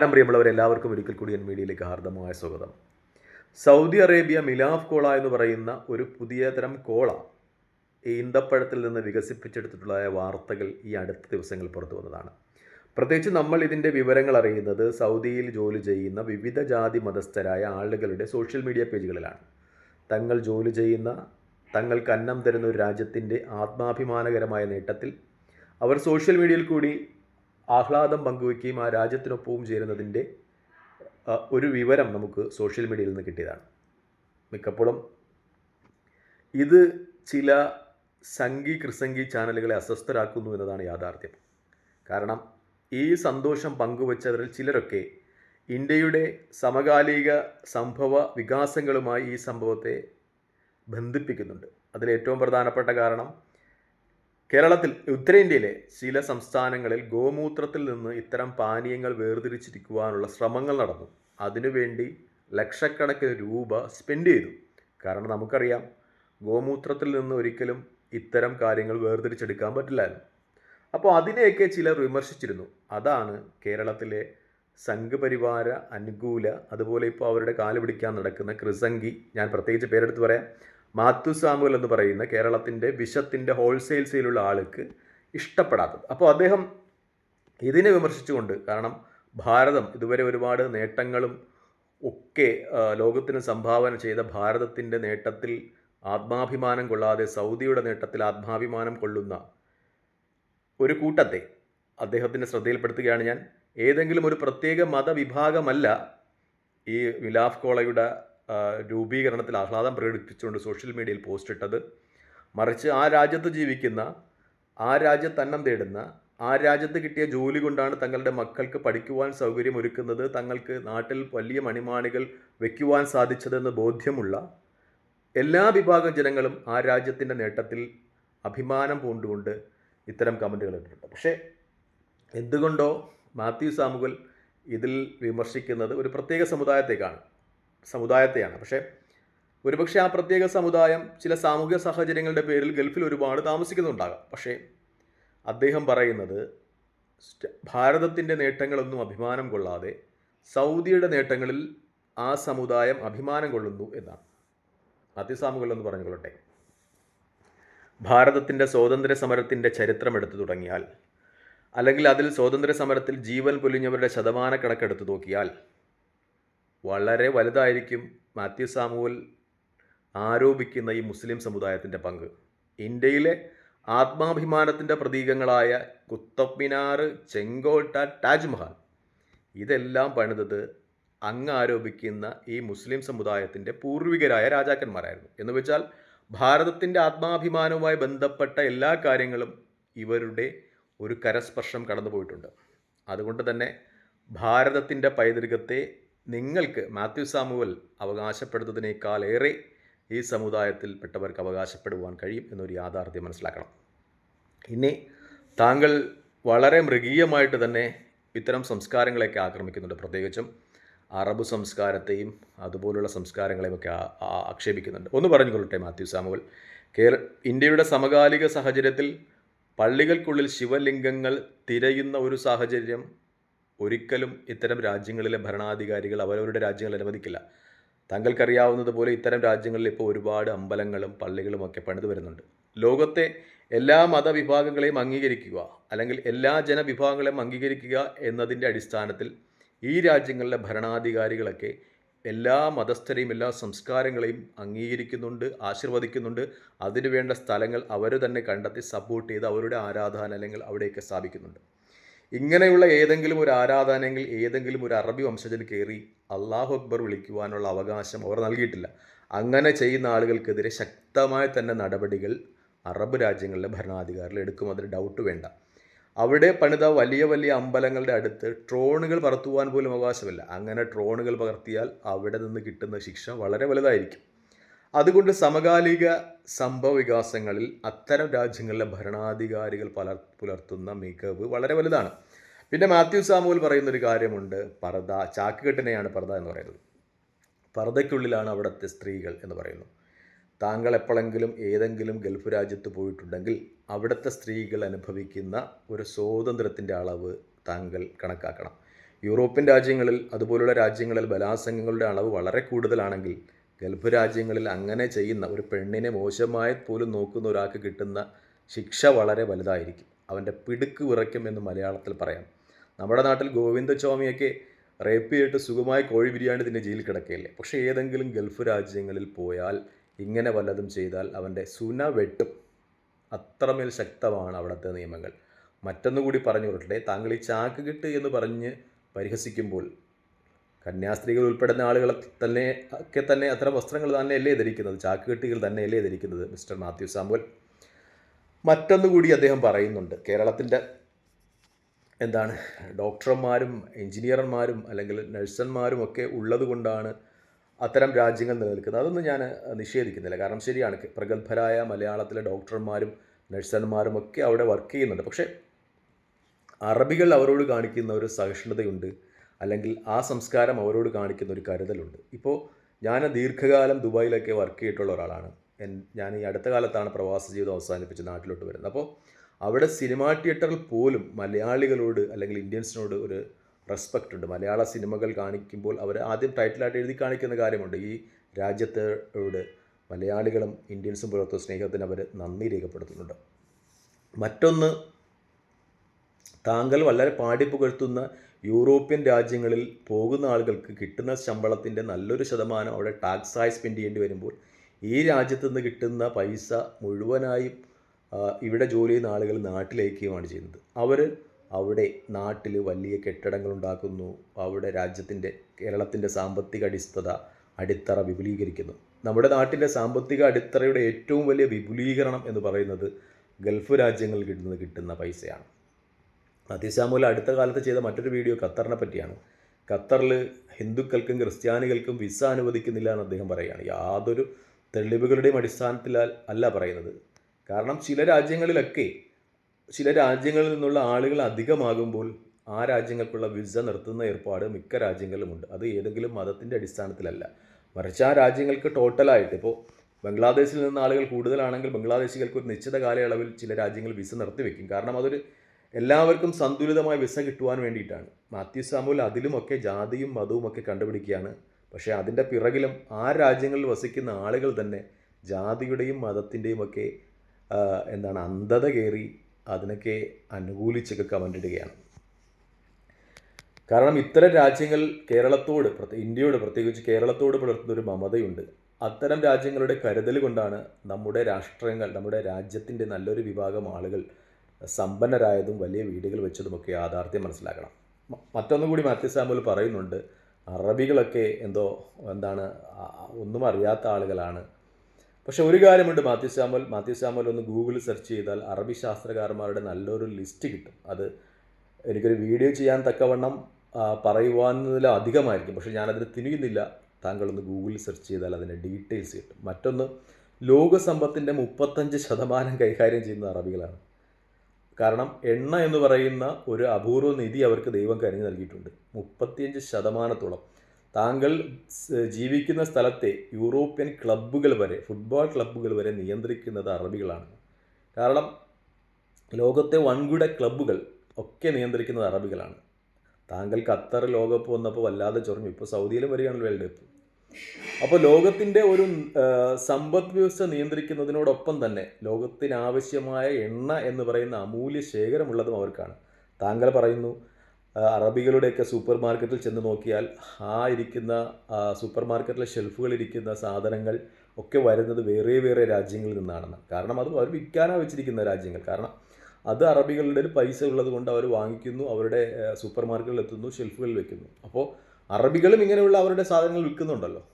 നമസ്കാരം പ്രിയമുള്ളവർ എല്ലാവർക്കും ഒരിക്കൽ കൂടി എൻ മീഡിയയിലേക്ക് ഹാർദമായ സ്വാഗതം. സൗദി അറേബ്യ മിലാഫ് കോള എന്ന് പറയുന്ന ഒരു പുതിയ തരം കോള ഈന്തപ്പഴത്തിൽ നിന്ന് വികസിപ്പിച്ചെടുത്തിട്ടുള്ള വാർത്തകൾ ഈ അടുത്ത ദിവസങ്ങൾ പുറത്തു വന്നതാണ്. പ്രത്യേകിച്ച് നമ്മൾ ഇതിന്റെ വിവരങ്ങൾ അറിയുന്നത് സൗദിയിൽ ജോലി ചെയ്യുന്ന വിവിധ ജാതി മതസ്ഥരായ ആളുകളുടെ സോഷ്യൽ മീഡിയ പേജുകളിലാണ്. തങ്ങൾ ജോലി ചെയ്യുന്ന തങ്ങൾക്ക് അന്നം തരുന്ന ഒരു രാജ്യത്തിന്റെ ആത്മാഭിമാനകരമായ നേട്ടത്തിൽ അവർ സോഷ്യൽ മീഡിയയിൽ കൂടി ആഹ്ലാദം പങ്കുവയ്ക്കുകയും ആ രാജ്യത്തിനൊപ്പവും ചേരുന്നതിന്റെ ഒരു വിവരം നമുക്ക് സോഷ്യൽ മീഡിയയിൽ നിന്ന് കിട്ടിയതാണ്. മിക്കപ്പോഴും ഇത് ചില സംഗി കൃസംഗി ചാനലുകളെ അസ്വസ്ഥരാക്കുന്നു എന്നതാണ് യാഥാർത്ഥ്യം. കാരണം ഈ സന്തോഷം പങ്കുവച്ചവരിൽ ചിലരൊക്കെ ഇന്ത്യയുടെ സമകാലിക സംഭവ വികാസങ്ങളുമായി ഈ സംഭവത്തെ ബന്ധിപ്പിക്കുന്നുണ്ട്. അതിലേറ്റവും പ്രധാനപ്പെട്ട കാരണം കേരളത്തിൽ ഉത്തരേന്ത്യയിലെ ചില സംസ്ഥാനങ്ങളിൽ ഗോമൂത്രത്തിൽ നിന്ന് ഇത്തരം പാനീയങ്ങൾ വേർതിരിച്ചിരിക്കുവാനുള്ള ശ്രമങ്ങൾ നടന്നു. അതിനുവേണ്ടി ലക്ഷക്കണക്കിന് രൂപ സ്പെൻഡ് ചെയ്തു. കാരണം നമുക്കറിയാം ഗോമൂത്രത്തിൽ നിന്ന് ഒരിക്കലും ഇത്തരം കാര്യങ്ങൾ വേർതിരിച്ചെടുക്കാൻ പറ്റില്ലായിരുന്നു. അപ്പോൾ അതിനെയൊക്കെ ചിലർ വിമർശിച്ചിരുന്നു. അതാണ് കേരളത്തിലെ സംഘപരിവാര അനുകൂല അതുപോലെ ഇപ്പോൾ അവരുടെ കാൽ പിടിക്കാൻ നടക്കുന്ന ക്രിസംഗി ഞാൻ പ്രത്യേകിച്ച് പേരെടുത്ത് പറയാം മാത്യു സാമുവൽ എന്ന് പറയുന്ന കേരളത്തിന്റെ വിഷത്തിന്റെ ഹോൾസെയിൽ സെയിലുള്ള ആൾക്ക് ഇഷ്ടപ്പെടാത്തത്. അപ്പോൾ അദ്ദേഹം ഇതിനെ വിമർശിച്ചുകൊണ്ട് കാരണം ഭാരതം ഇതുവരെ ഒരുപാട് നേട്ടങ്ങളും ഒക്കെ ലോകത്തിന് സംഭാവന ചെയ്ത ഭാരതത്തിന്റെ നേട്ടത്തിൽ ആത്മാഭിമാനം കൊള്ളാതെ സൗദിയുടെ നേട്ടത്തിൽ ആത്മാഭിമാനം കൊള്ളുന്ന ഒരു കൂട്ടത്തെ അദ്ദേഹത്തിന്റെ ശ്രദ്ധയിൽപ്പെടുത്തുകയാണ് ഞാൻ. ഏതെങ്കിലും ഒരു പ്രത്യേക മതവിഭാഗമല്ല ഈ വിലാഫ് കോളയുടെ രൂപീകരണത്തിൽ ആഹ്ലാദം പ്രകടിപ്പിച്ചുകൊണ്ട് സോഷ്യൽ മീഡിയയിൽ പോസ്റ്റ് ഇട്ടത്. മറിച്ച് ആ രാജ്യത്ത് ജീവിക്കുന്ന ആ രാജ്യത്ത് അന്നം തേടുന്ന ആ രാജ്യത്ത് കിട്ടിയ ജോലി കൊണ്ടാണ് തങ്ങളുടെ മക്കൾക്ക് പഠിക്കുവാൻ സൗകര്യം ഒരുക്കുന്നത് തങ്ങൾക്ക് നാട്ടിൽ വലിയ മണിമാണികൾ വയ്ക്കുവാൻ സാധിച്ചതെന്ന് ബോധ്യമുള്ള എല്ലാ വിഭാഗം ജനങ്ങളും ആ രാജ്യത്തിന്റെ നേട്ടത്തിൽ അഭിമാനം പൂണ്ടുകൊണ്ട് ഇത്തരം കമന്റുകൾ ഇട്ടിട്ടുണ്ട്. പക്ഷേ എന്തുകൊണ്ടോ മാത്യു സാമുവൽ ഇതിൽ വിമർശിക്കുന്നത് ഒരു പ്രത്യേക സമുദായത്തേക്കാണ്. സമുദായത്തെയാണ്. പക്ഷേ ഒരുപക്ഷെ ആ പ്രത്യേക സമുദായം ചില സാമൂഹിക സാഹചര്യങ്ങളുടെ പേരിൽ ഗൾഫിൽ ഒരുപാട് താമസിക്കുന്നുണ്ടാകാം. പക്ഷേ അദ്ദേഹം പറയുന്നത് ഭാരതത്തിന്റെ നേട്ടങ്ങളൊന്നും അഭിമാനം കൊള്ളാതെ സൗദിയുടെ നേട്ടങ്ങളിൽ ആ സമുദായം അഭിമാനം കൊള്ളുന്നു എന്നാണ്. അതിസാമുകളെന്ന് പറഞ്ഞുകൊള്ളട്ടെ. ഭാരതത്തിന്റെ സ്വാതന്ത്ര്യ സമരത്തിന്റെ ചരിത്രം എടുത്തു തുടങ്ങിയാൽ അല്ലെങ്കിൽ അതിൽ സ്വാതന്ത്ര്യ സമരത്തിൽ ജീവൻ പൊലിഞ്ഞവരുടെ ശതമാന കണക്കെടുത്ത് നോക്കിയാൽ വളരെ വലുതായിരിക്കും മാത്യു സാമുവൽ ആരോപിക്കുന്ന ഈ മുസ്ലിം സമുദായത്തിന്റെ പങ്ക്. ഇന്ത്യയിലെ ആത്മാഭിമാനത്തിന്റെ പ്രതീകങ്ങളായ കുത്തബ് മിനാർ ചെങ്കോട്ട താജ്മഹൽ ഇതെല്ലാം പണിതത് അങ്ങ് ആരോപിക്കുന്ന ഈ മുസ്ലിം സമുദായത്തിന്റെ പൂർവികരായ രാജാക്കന്മാരായിരുന്നു. എന്ന് വെച്ചാൽ ഭാരതത്തിന്റെ ആത്മാഭിമാനവുമായി ബന്ധപ്പെട്ട എല്ലാ കാര്യങ്ങളും ഇവരുടെ ഒരു കരസ്പർശം കടന്നുപോയിട്ടുണ്ട്. അതുകൊണ്ട് തന്നെ ഭാരതത്തിന്റെ പൈതൃകത്തെ നിങ്ങൾക്ക് മാത്യു സാമുവൽ അവകാശപ്പെടുന്നതിനേക്കാളേറെ ഈ സമുദായത്തിൽപ്പെട്ടവർക്ക് അവകാശപ്പെടുവാൻ കഴിയും എന്നൊരു യാഥാർത്ഥ്യം മനസ്സിലാക്കണം. ഇനി താങ്കൾ വളരെ മൃഗീയമായിട്ട് തന്നെ ഇത്തരം സംസ്കാരങ്ങളെയൊക്കെ ആക്രമിക്കുന്നുണ്ട്. പ്രത്യേകിച്ചും അറബ് സംസ്കാരത്തെയും അതുപോലുള്ള സംസ്കാരങ്ങളെയും ഒക്കെ ആക്ഷേപിക്കുന്നുണ്ട്. ഒന്ന് പറഞ്ഞുകൊള്ളട്ടെ മാത്യു സാമുവൽ. കേര ഇന്ത്യയുടെ സമകാലിക സാഹചര്യത്തിൽ പള്ളികൾക്കുള്ളിൽ ശിവലിംഗങ്ങൾ തിരയുന്ന ഒരു സാഹചര്യം ഒരിക്കലും ഇത്തരം രാജ്യങ്ങളിലെ ഭരണാധികാരികൾ അവരവരുടെ രാജ്യങ്ങൾ അനുവദിക്കില്ല. താങ്കൾക്കറിയാവുന്നതുപോലെ ഇത്തരം രാജ്യങ്ങളിൽ ഇപ്പോൾ ഒരുപാട് അമ്പലങ്ങളും പള്ളികളും ഒക്കെ പണിതു വരുന്നുണ്ട്. ലോകത്തെ എല്ലാ മതവിഭാഗങ്ങളെയും അംഗീകരിക്കുക അല്ലെങ്കിൽ എല്ലാ ജനവിഭാഗങ്ങളെയും അംഗീകരിക്കുക എന്നതിന്റെ അടിസ്ഥാനത്തിൽ ഈ രാജ്യങ്ങളിലെ ഭരണാധികാരികളൊക്കെ എല്ലാ മതസ്ഥരെയും എല്ലാ സംസ്കാരങ്ങളെയും അംഗീകരിക്കുന്നുണ്ട് ആശീർവദിക്കുന്നുണ്ട്. അതിനുവേണ്ട സ്ഥലങ്ങൾ അവർ തന്നെ കണ്ടെത്തി സപ്പോർട്ട് ചെയ്ത് അവരുടെ ആരാധന അല്ലെങ്കിൽ അവിടെയൊക്കെ സ്ഥാപിക്കുന്നുണ്ട്. ഇങ്ങനെയുള്ള ഏതെങ്കിലും ഒരു ആരാധനയെങ്കിൽ ഏതെങ്കിലും ഒരു അറബി വംശജന് കയറി അള്ളാഹു അക്ബർ വിളിക്കുവാനുള്ള അവകാശം അവർ നൽകിയിട്ടില്ല. അങ്ങനെ ചെയ്യുന്ന ആളുകൾക്കെതിരെ ശക്തമായ തന്നെ നടപടികൾ അറബ് രാജ്യങ്ങളിലെ ഭരണാധികാരികൾ എടുക്കും. അതിന് ഡൗട്ട് വേണ്ട. അവിടെ പണിത വലിയ വലിയ അമ്പലങ്ങളുടെ അടുത്ത് ട്രോണുകൾ പറത്തുവാൻ പോലും അവകാശമില്ല. അങ്ങനെ ട്രോണുകൾ പകർത്തിയാൽ അവിടെ നിന്ന് കിട്ടുന്ന ശിക്ഷ വളരെ വലുതായിരിക്കും. അതുകൊണ്ട് സമകാലിക സംഭവ വികാസങ്ങളിൽ അത്തരം രാജ്യങ്ങളിലെ ഭരണാധികാരികൾ പലർ പുലർത്തുന്ന മികവ് വളരെ വലുതാണ്. പിന്നെ മാത്യു സാമുവൽ പറയുന്നൊരു കാര്യമുണ്ട്. പർദ ചാക്കുകെട്ടിനെയാണ് പർദ എന്ന് പറയുന്നത്. പർദയ്ക്കുള്ളിലാണ് അവിടുത്തെ സ്ത്രീകൾ എന്ന് പറയുന്നു. താങ്കൾ എപ്പോഴെങ്കിലും ഏതെങ്കിലും ഗൾഫ് രാജ്യത്ത് പോയിട്ടുണ്ടെങ്കിൽ അവിടുത്തെ സ്ത്രീകൾ അനുഭവിക്കുന്ന ഒരു സ്വാതന്ത്ര്യത്തിന്റെ അളവ് താങ്കൾ കണക്കാക്കണം. യൂറോപ്യൻ രാജ്യങ്ങളിൽ അതുപോലുള്ള രാജ്യങ്ങളിൽ ബലാസംഗങ്ങളുടെ അളവ് വളരെ കൂടുതലാണെങ്കിൽ ഗൾഫ് രാജ്യങ്ങളിൽ അങ്ങനെ ചെയ്യുന്ന ഒരു പെണ്ണിനെ മോശമായി പോലും നോക്കുന്ന ഒരാൾക്ക് കിട്ടുന്ന ശിക്ഷ വളരെ വലുതായിരിക്കും. അവന്റെ പിടുക്ക് വിറയ്ക്കും എന്ന് മലയാളത്തിൽ പറയാം. നമ്മുടെ നാട്ടിൽ ഗോവിന്ദസ്വാമിയൊക്കെ റേപ്പ് ചെയ്തിട്ട് സുഖമായി കോഴി ബിരിയാണി തന്നെ ജയിലിൽ കിടക്കുകയല്ലേ? പക്ഷേ ഏതെങ്കിലും ഗൾഫ് രാജ്യങ്ങളിൽ പോയാൽ ഇങ്ങനെ വല്ലതും ചെയ്താൽ അവന്റെ സുന വെട്ടും. അത്രമേൽ ശക്തമാണ് അവിടുത്തെ നിയമങ്ങൾ. മറ്റൊന്നുകൂടി പറഞ്ഞു കൊടുക്കട്ടെ? താങ്കൾ ഈ ചാക്ക് കിട്ട് എന്ന് പറഞ്ഞ് പരിഹസിക്കുമ്പോൾ കന്യാസ്ത്രീകൾ ഉൾപ്പെടുന്ന ആളുകളെ തന്നെ ഒക്കെ തന്നെ അത്തരം വസ്ത്രങ്ങൾ തന്നെയല്ലേ ധരിക്കുന്നത്? ചാക്ക് കെട്ടികൾ തന്നെയല്ലേ ധരിക്കുന്നത്? മിസ്റ്റർ മാത്യു സാമുവൽ. മറ്റൊന്നു കൂടി അദ്ദേഹം പറയുന്നുണ്ട്. കേരളത്തിന്റെ എന്താണ് ഡോക്ടർമാരും എഞ്ചിനീയർമാരും അല്ലെങ്കിൽ നഴ്സന്മാരും ഒക്കെ ഉള്ളതുകൊണ്ടാണ് അത്തരം രാജ്യങ്ങൾ നിലനിൽക്കുന്നത്. അതൊന്നും ഞാൻ നിഷേധിക്കുന്നില്ല. കാരണം ശരിയാണ് പ്രഗത്ഭരായ മലയാളത്തിലെ ഡോക്ടർമാരും നഴ്സന്മാരും ഒക്കെ അവിടെ വർക്ക് ചെയ്യുന്നുണ്ട്. പക്ഷേ അറബികൾ അവരോട് കാണിക്കുന്ന ഒരു സഹിഷ്ണുതയുണ്ട്. അല്ലെങ്കിൽ ആ സംസ്കാരം അവരോട് കാണിക്കുന്ന ഒരു കരുതലുണ്ട്. ഇപ്പോൾ ഞാൻ ദീർഘകാലം ദുബായിലൊക്കെ വർക്ക് ചെയ്തിട്ടുള്ള ഒരാളാണ്. ഞാൻ ഈ അടുത്ത കാലത്താണ് പ്രവാസ ജീവിതം അവസാനിപ്പിച്ച് നാട്ടിലോട്ട് വരുന്നത്. അപ്പോൾ അവിടെ സിനിമാ തിയേറ്ററിൽ പോലും മലയാളികളോട് അല്ലെങ്കിൽ ഇന്ത്യൻസിനോട് ഒരു റെസ്പെക്റ്റ് ഉണ്ട്. മലയാള സിനിമകൾ കാണിക്കുമ്പോൾ അവർ ആദ്യം ടൈറ്റിലായിട്ട് എഴുതി കാണിക്കുന്ന കാര്യമുണ്ട്. ഈ രാജ്യത്തോട് മലയാളികളും ഇന്ത്യൻസും പുലർത്തുന്ന സ്നേഹത്തിന് അവർ നന്ദി രേഖപ്പെടുത്തുന്നുണ്ട്. മറ്റൊന്ന് താങ്കൾ വളരെ പാടിപ്പുകഴ്ത്തുന്ന യൂറോപ്യൻ രാജ്യങ്ങളിൽ പോകുന്ന ആളുകൾക്ക് കിട്ടുന്ന ശമ്പളത്തിന്റെ നല്ലൊരു ശതമാനം അവിടെ ടാക്സായി സ്പെൻഡ് ചെയ്യേണ്ടി വരുമ്പോൾ ഈ രാജ്യത്ത് നിന്ന് കിട്ടുന്ന പൈസ മുഴുവനായും ഇവിടെ ജോലി ചെയ്യുന്ന ആളുകൾ നാട്ടിലേക്കുമാണ് ചെയ്യുന്നത്. അവർ അവിടെ നാട്ടിൽ വലിയ കെട്ടിടങ്ങൾ ഉണ്ടാക്കുന്നു. അവിടെ രാജ്യത്തിന്റെ കേരളത്തിന്റെ സാമ്പത്തിക അടിസ്ഥത അടിത്തറ വിപുലീകരിക്കുന്നു. നമ്മുടെ നാട്ടിന്റെ സാമ്പത്തിക അടിത്തറയുടെ ഏറ്റവും വലിയ വിപുലീകരണം എന്ന് പറയുന്നത് ഗൾഫ് രാജ്യങ്ങളിൽ കിട്ടുന്നത് കിട്ടുന്ന പൈസയാണ്. അതിശാമൂല അടുത്ത കാലത്ത് ചെയ്ത മറ്റൊരു വീഡിയോ ഖത്തറിനെ പറ്റിയാണ്. ഖത്തറിൽ ഹിന്ദുക്കൾക്കും ക്രിസ്ത്യാനികൾക്കും വിസ അനുവദിക്കുന്നില്ല എന്ന് അദ്ദേഹം പറയുകയാണ്. യാതൊരു തെളിവുകളുടെയും അടിസ്ഥാനത്തിൽ അല്ല പറയുന്നത്. കാരണം ചില രാജ്യങ്ങളിലൊക്കെ ചില രാജ്യങ്ങളിൽ നിന്നുള്ള ആളുകൾ അധികമാകുമ്പോൾ ആ രാജ്യങ്ങൾക്കുള്ള വിസ നിർത്തുന്ന ഏർപ്പാട് മിക്ക രാജ്യങ്ങളിലുമുണ്ട് അത് ഏതെങ്കിലും മതത്തിന്റെ അടിസ്ഥാനത്തിലല്ല. മറിച്ച് ആ രാജ്യങ്ങൾക്ക് ടോട്ടലായിട്ട് ഇപ്പോൾ ബംഗ്ലാദേശിൽ നിന്ന് ആളുകൾ കൂടുതലാണെങ്കിൽ ബംഗ്ലാദേശികൾക്ക് ഒരു നിശ്ചിത കാലയളവിൽ ചില രാജ്യങ്ങൾ വിസ നിർത്തിവെക്കും. കാരണം അതൊരു എല്ലാവർക്കും സന്തുലിതമായ വിസ കിട്ടുവാൻ വേണ്ടിയിട്ടാണ്. മാത്യു സാമുൽ അതിലുമൊക്കെ ജാതിയും മതവും ഒക്കെ കണ്ടുപിടിക്കുകയാണ്. പക്ഷേ അതിന്റെ പിറകിലും ആ രാജ്യങ്ങളിൽ വസിക്കുന്ന ആളുകൾ തന്നെ ജാതിയുടെയും മതത്തിന്റെയും ഒക്കെ എന്താണ് അന്ധത കയറി അതിനൊക്കെ അനുകൂലിച്ചൊക്കെ കമന്റ് ഇടുകയാണ്. കാരണം ഇത്തരം രാജ്യങ്ങൾ കേരളത്തോട് ഇന്ത്യയോട് പ്രത്യേകിച്ച് കേരളത്തോട് പുലർത്തുന്ന ഒരു മമതയുണ്ട്. അത്തരം രാജ്യങ്ങളുടെ കരുതൽ കൊണ്ടാണ് നമ്മുടെ രാഷ്ട്രങ്ങൾ നമ്മുടെ രാജ്യത്തിന്റെ നല്ലൊരു വിഭാഗം ആളുകൾ സമ്പന്നരായതും വലിയ വീടുകൾ വെച്ചതുമൊക്കെ യാഥാർത്ഥ്യം മനസ്സിലാക്കണം. മറ്റൊന്നും കൂടി മാത്യു സാമുൽ പറയുന്നുണ്ട് അറബികളൊക്കെ എന്തോ എന്താണ് ഒന്നും അറിയാത്ത ആളുകളാണ്. പക്ഷെ ഒരു കാര്യമുണ്ട് മാത്യു സാമുൽ മാത്യു സാമുൽ ഒന്ന് ഗൂഗിളിൽ സെർച്ച് ചെയ്താൽ അറബി ശാസ്ത്രകാരന്മാരുടെ നല്ലൊരു ലിസ്റ്റ് കിട്ടും. അത് എനിക്കൊരു വീഡിയോ ചെയ്യാൻ തക്കവണ്ണം പറയുവാനുള്ള അധികമായിരിക്കും. പക്ഷെ ഞാനതിന് തിരിയുന്നില്ല. താങ്കളൊന്ന് ഗൂഗിളിൽ സെർച്ച് ചെയ്താൽ അതിന്റെ ഡീറ്റെയിൽസ് കിട്ടും. മറ്റൊന്ന് ലോകസമ്പത്തിന്റെ മുപ്പത്തഞ്ച് ശതമാനം കൈകാര്യം ചെയ്യുന്ന അറബികളാണ്. കാരണം എണ്ണ എന്ന് പറയുന്ന ഒരു അപൂർവ നിധി അവർക്ക് ദൈവം കനിഞ്ഞു നൽകിയിട്ടുണ്ട്. മുപ്പത്തിയഞ്ച് ശതമാനത്തോളം. താങ്കൾ ജീവിക്കുന്ന സ്ഥലത്തെ യൂറോപ്യൻ ക്ലബ്ബുകൾ വരെ ഫുട്ബോൾ ക്ലബ്ബുകൾ വരെ നിയന്ത്രിക്കുന്നത് അറബികളാണ്. കാരണം ലോകത്തെ വൻകിട ക്ലബ്ബുകൾ ഒക്കെ നിയന്ത്രിക്കുന്നത് അറബികളാണ്. താങ്കൾ ഖത്തർ ലോകകപ്പ് വന്നപ്പോൾ വല്ലാതെ ചൊറഞ്ഞു. ഇപ്പോൾ സൗദിയിലും വരികയാണ് വേൾഡ് കപ്പ്. അപ്പോൾ ലോകത്തിന്റെ ഒരു സമ്പദ് വ്യവസ്ഥ നിയന്ത്രിക്കുന്നതിനോടൊപ്പം തന്നെ ലോകത്തിന് ആവശ്യമായ എണ്ണ എന്ന് പറയുന്ന അമൂല്യ ശേഖരമുള്ളതും അവർക്കാണ്. താങ്കൾ പറയുന്നു അറബികളുടെയൊക്കെ സൂപ്പർ മാർക്കറ്റിൽ ചെന്ന് നോക്കിയാൽ ആ ഇരിക്കുന്ന സൂപ്പർ മാർക്കറ്റിലെ ഷെൽഫുകളിൽ ഇരിക്കുന്ന സാധനങ്ങൾ ഒക്കെ വരുന്നത് വേറെ വേറെ രാജ്യങ്ങളിൽ നിന്നാണെന്ന്. കാരണം അത് അവർ വിൽക്കാനാണ് വെച്ചിരിക്കുന്ന രാജ്യങ്ങൾ. കാരണം അത് അറബികളുടെ ഒരു പൈസ ഉള്ളത് കൊണ്ട് അവർ വാങ്ങിക്കുന്നു അവരുടെ സൂപ്പർ മാർക്കറ്റിൽ എത്തുന്നു ഷെൽഫുകളിൽ വെക്കുന്നു. അപ്പോൾ അറബികളും ഇങ്ങനെയുള്ള അവരുടെ സാധനങ്ങൾ വിൽക്കുന്നുണ്ടല്ലോ.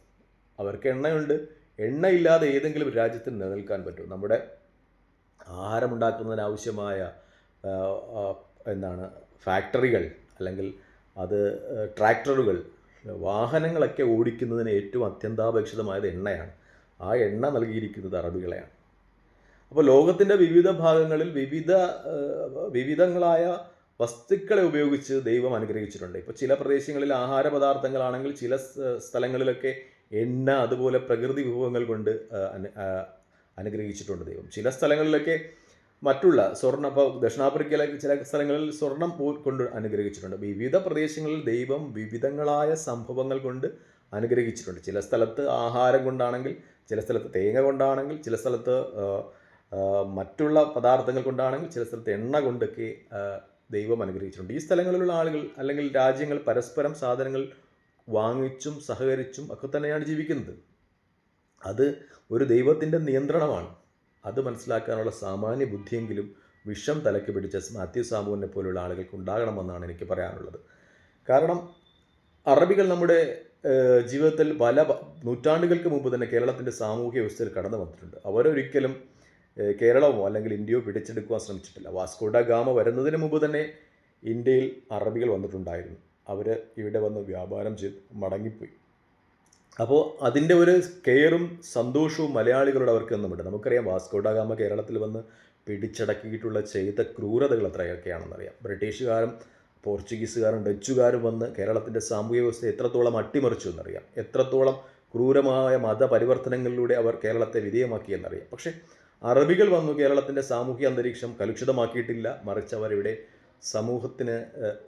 അവർക്ക് എണ്ണയുണ്ട്. എണ്ണയില്ലാതെ ഏതെങ്കിലും രാജ്യത്തിന് നിലനിൽക്കാൻ പറ്റും. നമ്മുടെ ആഹാരമുണ്ടാക്കുന്നതിനാവശ്യമായ എന്താണ് ഫാക്ടറികൾ അല്ലെങ്കിൽ അത് ട്രാക്ടറുകൾ വാഹനങ്ങളൊക്കെ ഓടിക്കുന്നതിന് ഏറ്റവും അത്യന്താപേക്ഷിതമായത് എണ്ണയാണ്. ആ എണ്ണ നൽകിയിരിക്കുന്നത് അറബികളെയാണ്. അപ്പോൾ ലോകത്തിന്റെ വിവിധ ഭാഗങ്ങളിൽ വിവിധ വിവിധങ്ങളായ വസ്തുക്കളെ ഉപയോഗിച്ച് ദൈവം അനുഗ്രഹിച്ചിട്ടുണ്ട്. ഇപ്പോൾ ചില പ്രദേശങ്ങളിൽ ആഹാര പദാർത്ഥങ്ങളാണെങ്കിൽ ചില സ്ഥലങ്ങളിലൊക്കെ എണ്ണ അതുപോലെ പ്രകൃതി വിഭവങ്ങൾ കൊണ്ട് അനുഗ്രഹിച്ചിട്ടുണ്ട് ദൈവം. ചില സ്ഥലങ്ങളിലൊക്കെ മറ്റുള്ള സ്വർണ ഇപ്പോൾ ദക്ഷിണാഫ്രിക്കയിലെ ചില സ്ഥലങ്ങളിൽ സ്വർണം കൊണ്ട് അനുഗ്രഹിച്ചിട്ടുണ്ട്. വിവിധ പ്രദേശങ്ങളിൽ ദൈവം വിവിധങ്ങളായ സംഭവങ്ങൾ കൊണ്ട് അനുഗ്രഹിച്ചിട്ടുണ്ട്. ചില സ്ഥലത്ത് ആഹാരം കൊണ്ടാണെങ്കിൽ ചില സ്ഥലത്ത് തേങ്ങ കൊണ്ടാണെങ്കിൽ ചില സ്ഥലത്ത് മറ്റുള്ള പദാർത്ഥങ്ങൾ കൊണ്ടാണെങ്കിൽ ചില സ്ഥലത്ത് എണ്ണ കൊണ്ടൊക്കെ ദൈവം അനുഗ്രഹിച്ചിട്ടുണ്ട്. ഈ സ്ഥലങ്ങളിലുള്ള ആളുകൾ അല്ലെങ്കിൽ രാജ്യങ്ങൾ പരസ്പരം സാധനങ്ങൾ വാങ്ങിച്ചും സഹകരിച്ചും ഒക്കെ തന്നെയാണ് ജീവിക്കുന്നത്. അത് ഒരു ദൈവത്തിന്റെ നിയന്ത്രണമാണ്. അത് മനസ്സിലാക്കാനുള്ള സാമാന്യ ബുദ്ധിയെങ്കിലും വിഷം തലയ്ക്ക് പിടിച്ച മാത്യു സാമുവിനെ പോലുള്ള ആളുകൾക്ക് ഉണ്ടാകണമെന്നാണ് എനിക്ക് പറയാനുള്ളത്. കാരണം അറബികൾ നമ്മുടെ ജീവിതത്തിൽ പല നൂറ്റാണ്ടുകൾക്ക് മുമ്പ് തന്നെ കേരളത്തിന്റെ സാമൂഹ്യ വ്യവസ്ഥയിൽ കടന്നു വന്നിട്ടുണ്ട് അവരൊരിക്കലും കേരളമോ അല്ലെങ്കിൽ ഇന്ത്യയോ പിടിച്ചെടുക്കുവാൻ ശ്രമിച്ചിട്ടില്ല. വാസ്കോഡ ഗാമ വരുന്നതിന് മുമ്പ് തന്നെ ഇന്ത്യയിൽ അറബികൾ വന്നിട്ടുണ്ടായിരുന്നു. അവർ ഇവിടെ വന്ന് വ്യാപാരം ചെയ്ത് മടങ്ങിപ്പോയി. അപ്പോൾ അതിന്റെ ഒരു കെയറും സന്തോഷവും മലയാളികളോട് അവർക്ക് ഒന്നുമുണ്ട് നമുക്കറിയാം വാസ്കോഡ ഗാമ കേരളത്തിൽ വന്ന് പിടിച്ചടക്കിയിട്ടുള്ള ചെയ്ത ക്രൂരതകൾ എത്രയൊക്കെയാണെന്നറിയാം. ബ്രിട്ടീഷുകാരും പോർച്ചുഗീസുകാരും ഡച്ചുകാരും വന്ന് കേരളത്തിന്റെ സാമൂഹ്യ വ്യവസ്ഥ എത്രത്തോളം അട്ടിമറിച്ചു എന്നറിയാം. എത്രത്തോളം ക്രൂരമായ മതപരിവർത്തനങ്ങളിലൂടെ അവർ കേരളത്തെ വിധേയമാക്കി എന്നറിയാം. പക്ഷേ അറബികൾ വന്നു കേരളത്തിന്റെ സാമൂഹിക അന്തരീക്ഷം കലുഷിതമാക്കിയിട്ടില്ല. മറിച്ച് അവരിവിടെ സമൂഹത്തിന്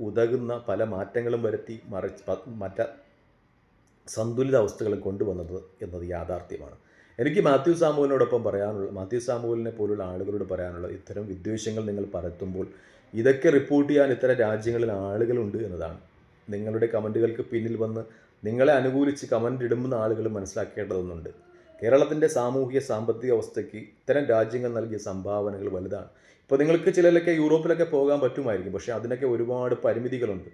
ഉതകുന്ന പല മാറ്റങ്ങളും വരുത്തി മറിച്ച് മറ്റ സന്തുലിത അവസ്ഥകളും കൊണ്ടുവന്നത് എന്നത് യാഥാർത്ഥ്യമാണ്. എനിക്ക് മാത്യു സാമുവിനോടൊപ്പം പറയാനുള്ള മാത്യു സാമുവലിനെ പോലുള്ള ആളുകളോട് പറയാനുള്ളത് ഇത്തരം വിദ്വേഷങ്ങൾ നിങ്ങൾ പരത്തുമ്പോൾ ഇതൊക്കെ റിപ്പോർട്ട് ചെയ്യാൻ ഇത്തരം രാജ്യങ്ങളിൽ ആളുകളുണ്ട് എന്നതാണ്. നിങ്ങളുടെ കമന്റുകൾക്ക് പിന്നിൽ വന്ന് നിങ്ങളെ അനുകൂലിച്ച് കമന്റ് ഇടുന്ന ആളുകൾ മനസ്സിലാക്കേണ്ടതൊന്നുണ്ട്. കേരളത്തിന്റെ സാമൂഹിക സാമ്പത്തിക അവസ്ഥയ്ക്ക് ഇത്തരം രാജ്യങ്ങൾ നൽകിയ സംഭാവനകൾ വലുതാണ്. ഇപ്പോൾ നിങ്ങൾക്ക് ചിലരൊക്കെ യൂറോപ്പിലൊക്കെ പോകാൻ പറ്റുമായിരിക്കും. പക്ഷേ അതിനൊക്കെ ഒരുപാട് പരിമിതികളുണ്ട്.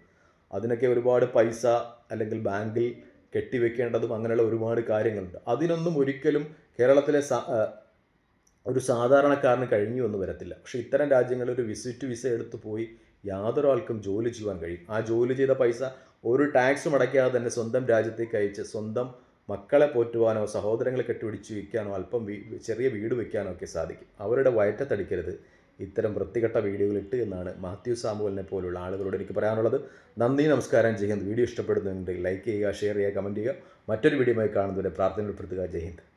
അതിനൊക്കെ ഒരുപാട് പൈസ അല്ലെങ്കിൽ ബാങ്കിൽ കെട്ടിവെക്കേണ്ടതും അങ്ങനെയുള്ള ഒരുപാട് കാര്യങ്ങളുണ്ട്. അതിനൊന്നും ഒരിക്കലും കേരളത്തിലെ ഒരു സാധാരണക്കാരന് കഴിഞ്ഞു എന്ന് വരത്തില്ല. പക്ഷേ ഇത്തരം രാജ്യങ്ങളിൽ ഒരു വിസിറ്റ് വിസ എടുത്തു പോയി യാതൊരാൾക്കും ജോലി ചെയ്യുവാൻ കഴിയും. ആ ജോലി ചെയ്ത പൈസ ഒരു ടാക്സും അടയ്ക്കാതെ തന്നെ സ്വന്തം രാജ്യത്തേക്ക് അയച്ച് സ്വന്തം മക്കളെ പോറ്റുവാനോ സഹോദരങ്ങളെ കെട്ടിപിടിച്ച് വയ്ക്കാനോ അല്പം ചെറിയ വീട് വയ്ക്കാനോ ഒക്കെ സാധിക്കും. അവരുടെ വയറ്റത്തടിക്കരുത്. ഇത്തരം വൃത്തികെട്ട വീഡിയോകൾ ഇട്ട് എന്നാണ് മാത്യു സാമുവലിനെ പോലുള്ള ആളുകളോട് എനിക്ക് പറയാനുള്ളത്. നന്ദി നമസ്കാരം. ജയ്ഹിന്ദ് വീഡിയോ ഇഷ്ടപ്പെടുന്നുണ്ടെങ്കിൽ ലൈക്ക് ചെയ്യുക ഷെയർ ചെയ്യുക കമന്റ് ചെയ്യുക. മറ്റൊരു വീഡിയോയുമായി കാണുന്നവരെ പ്രാർത്ഥന ഉൾപ്പെടുത്തുക. ജയ് ഹിന്ദ്.